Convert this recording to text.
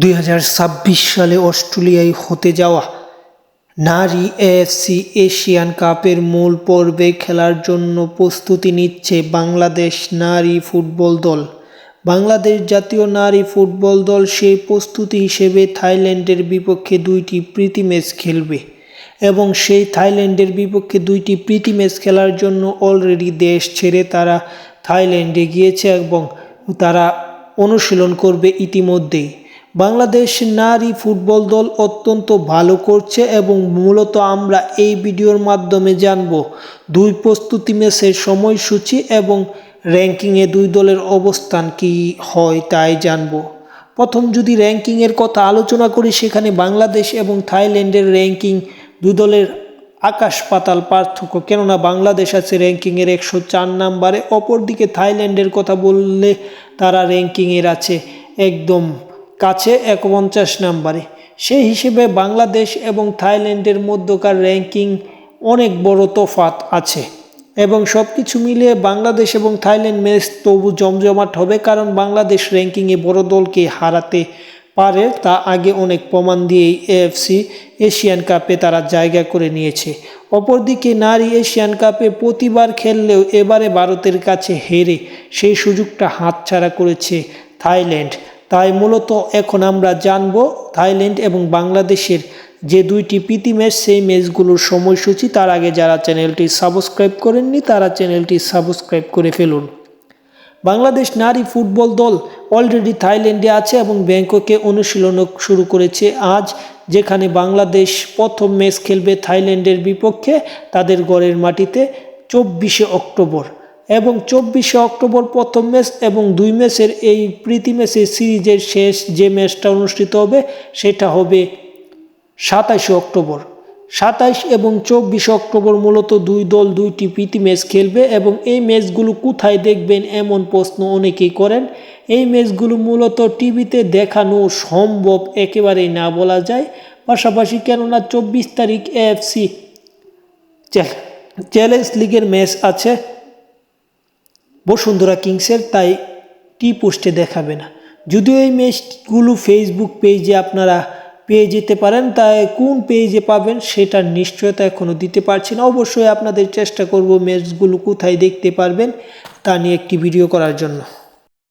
দুই হাজার ছাব্বিশ সালে অস্ট্রেলিয়ায় হতে যাওয়া নারী এএফসি এশিয়ান কাপের মূল পর্বে খেলার জন্য প্রস্তুতি নিচ্ছে বাংলাদেশ নারী ফুটবল দল। বাংলাদেশ জাতীয় নারী ফুটবল দল সেই প্রস্তুতি হিসেবে থাইল্যান্ডের বিপক্ষে দুইটি প্রীতি ম্যাচ খেলবে এবং সেই থাইল্যান্ডের বিপক্ষে দুইটি প্রীতি ম্যাচ খেলার জন্য অলরেডি দেশ ছেড়ে তারা থাইল্যান্ডে গিয়েছে এবং তারা অনুশীলন করবে ইতিমধ্যেই। বাংলাদেশ নারী ফুটবল দল অত্যন্ত ভালো করছে এবং মূলত আমরা এই ভিডিওর মাধ্যমে জানব দুই প্রস্তুতি ম্যাচের সময়সূচি এবং র্যাঙ্কিংয়ে দুই দলের অবস্থান কি হয় তাই জানব। প্রথম যদি র্যাঙ্কিংয়ের কথা আলোচনা করি, সেখানে বাংলাদেশ এবং থাইল্যান্ডের র্যাঙ্কিং দুই দলের আকাশ পাতাল পার্থক্য। কেননা বাংলাদেশ আছে র্যাঙ্কিংয়ের একশো চার নাম্বারে, অপরদিকে থাইল্যান্ডের কথা বললে তারা র্যাঙ্কিংয়ের আছে একদম কাছে একপঞ্চাশ নাম্বারে। সেই হিসেবে বাংলাদেশ এবং থাইল্যান্ডের মধ্যকার র্যাঙ্কিং অনেক বড় তফাত আছে। এবং সব কিছু মিলিয়ে বাংলাদেশ এবং থাইল্যান্ড ম্যাচ তবু জমজমাট হবে কারণ বাংলাদেশ র্যাঙ্কিংয়ে বড় দলকে হারাতে পারে তা আগে অনেক প্রমাণ দিয়েই এএফসি এশিয়ান কাপে তারা জায়গা করে নিয়েছে। অপরদিকে নারী এশিয়ান কাপে প্রতিবার খেললেও এবারে ভারতের কাছে হেরে সেই সুযোগটা হাতছাড়া করেছে থাইল্যান্ড। তাই মূলত এখন আমরা জানব থাইল্যান্ড এবং বাংলাদেশের যে দুইটি প্রীতি ম্যাচ, সেই ম্যাচগুলোর সময়সূচি। তার আগে যারা চ্যানেলটি সাবস্ক্রাইব করেননি, তারা চ্যানেলটি সাবস্ক্রাইব করে ফেলুন। বাংলাদেশ নারী ফুটবল দল অলরেডি থাইল্যান্ডে আছে এবং ব্যাংককে অনুশীলন শুরু করেছে আজ, যেখানে বাংলাদেশ প্রথম ম্যাচ খেলবে থাইল্যান্ডের বিপক্ষে, তাদের গড়ের মাটিতে চব্বিশে অক্টোবর। এবং চব্বিশে অক্টোবর প্রথম ম্যাচ এবং দুই ম্যাচের এই প্রীতি ম্যাচের সিরিজের শেষ যে ম্যাচটা অনুষ্ঠিত হবে, সেটা হবে সাতাশে অক্টোবর। সাতাইশ এবং চব্বিশে অক্টোবর মূলত দুই দল দুইটি প্রীতি ম্যাচ খেলবে এবং এই ম্যাচগুলো কোথায় দেখবেন এমন প্রশ্ন অনেকেই করেন। এই ম্যাচগুলো মূলত টিভিতে দেখানো সম্ভব একেবারেই না বলা যায়। পাশাপাশি কেননা চব্বিশ তারিখ এএফসি চ্যালেঞ্জ লিগের ম্যাচ আছে। বসুন্ধরা কিংসের, তাই টি পোস্টে দেখাবে না। যদিও এই মেসগুলো ফেসবুক পেজে আপনারা পেয়ে যেতে পারেন, তাই কোন পেজে পাবেন সেটার নিশ্চয়তা এখনও দিতে পারছি না। অবশ্যই আপনাদের চেষ্টা করব মেসগুলো কোথায় দেখতে পারবেন তা নিয়ে একটি ভিডিও করার জন্য।